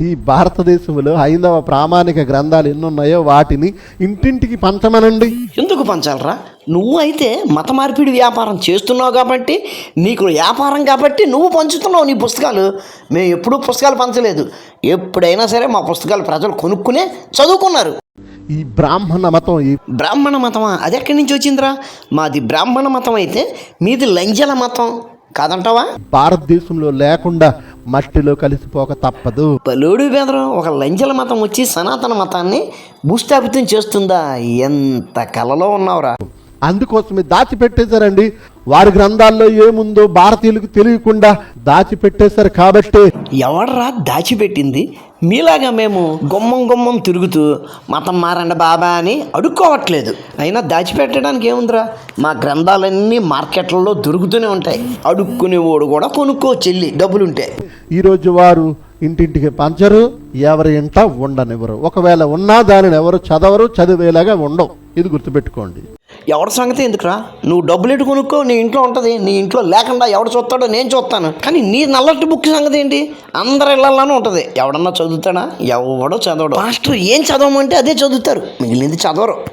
ఈ భారతదేశంలో హైందవ ప్రామాణిక గ్రంథాలు ఎన్నున్నాయో వాటిని ఇంటింటికి పంచమనండి. ఎందుకు పంచాలరా? నువ్వు అయితే మత మార్పిడి వ్యాపారం చేస్తున్నావు కాబట్టి నీకు వ్యాపారం కాబట్టి నువ్వు పంచుతున్నావు నీ పుస్తకాలు. మేము ఎప్పుడూ పుస్తకాలు పంచలేదు. ఎప్పుడైనా సరే మా పుస్తకాలు ప్రజలు కొనుక్కునే చదువుకున్నారు. ఈ బ్రాహ్మణ మతం ఈ బ్రాహ్మణ మతమా? అది ఎక్కడి నుంచి వచ్చిందిరా? మాది బ్రాహ్మణ మతం అయితే మీది లంజల మతం. కాదంటావా? భారతదేశంలో లేకుండా మట్టిలో కలిసిపోక తప్పదు. బలోడు బెదరం ఒక లంజల మతం వచ్చి సనాతన మతాన్ని భూస్థాపితం చేస్తుందా? ఎంత కలలో ఉన్నావురా. అందుకోసమే దాచిపెట్టేశారండి. వారి గ్రంథాల్లో ఏముందో భారతీయులకు తెలియకుండా దాచిపెట్టేశారు కాబట్టే ఎవడరా దాచిపెట్టింది? మీలాగా మేము గుమ్మం గుమ్మం తిరుగుతూ మతం మారండి బాబా అని అడుక్కోవట్లేదు. అయినా దాచిపెట్టడానికి ఏముందిరా? మా గ్రంథాలన్నీ మార్కెట్లలో దొరుకుతూనే ఉంటాయి. అడుక్కునేవాడు కూడా కొనుక్కో చెల్లి డబ్బులుంటే. ఈరోజు వారు ఇంటింటికి పంచరు ఎవరి ఇంట ఉండనివ్వరు. ఒకవేళ ఉన్నా దానిని ఎవరు చదవరు చదివేలాగా ఉండవు. ఇది గుర్తుపెట్టుకోండి. ఎవరి సంగతి ఎందుకురా? నువ్వు డబ్బులు ఎటు కొనుక్కో నీ ఇంట్లో ఉంటుంది నీ ఇంట్లో లేకుండా ఎవడు చూస్తాడో నేను చూస్తాను. కానీ నీ నల్లటి బుక్ సంగతి ఏంటి? అందరి ఇళ్ళలోనే ఉంటుంది. ఎవడన్నా చదువుతాడా? ఎవడో చదవడు. మాస్టర్ ఏం చదవమంటే అదే చదువుతారు. మిగిలింది చదవరు.